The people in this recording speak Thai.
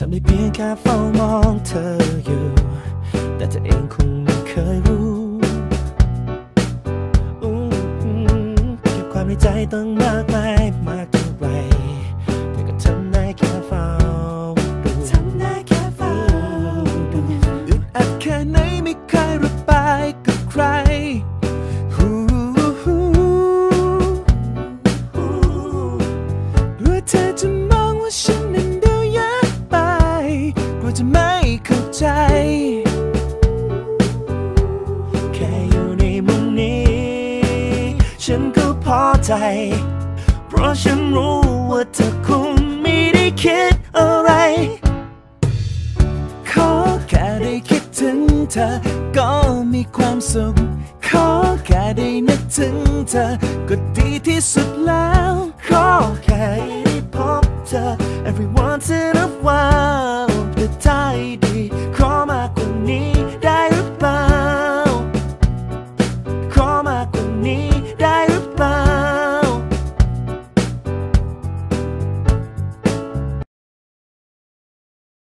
ทำได้เพียงแค่เฝ้ามองเธออยู่ แต่เธอเองคงไม่เคยรู้เก็บความในใจต้องมากมายมากเท่าไหรแต่ก็ทำได้แค่เฝ้าดูทำได้แค่เฝ้าดูอึดอัดแค่ไหนไม่เคยระบายกับใครฮู้ฮู้หรือเธอจะมองว่าฉัน ไม่เข้าใจ แค่อยู่ในมุมนี้ ฉันก็พอใจ เพราะฉันรู้ว่าเธอคงไม่ได้คิดอะไร ขอแค่ได้คิดถึงเธอ ก็มีความสุข ขอแค่ได้นึกถึงเธอ ก็ดีที่สุดแล้ว ขอแค่ need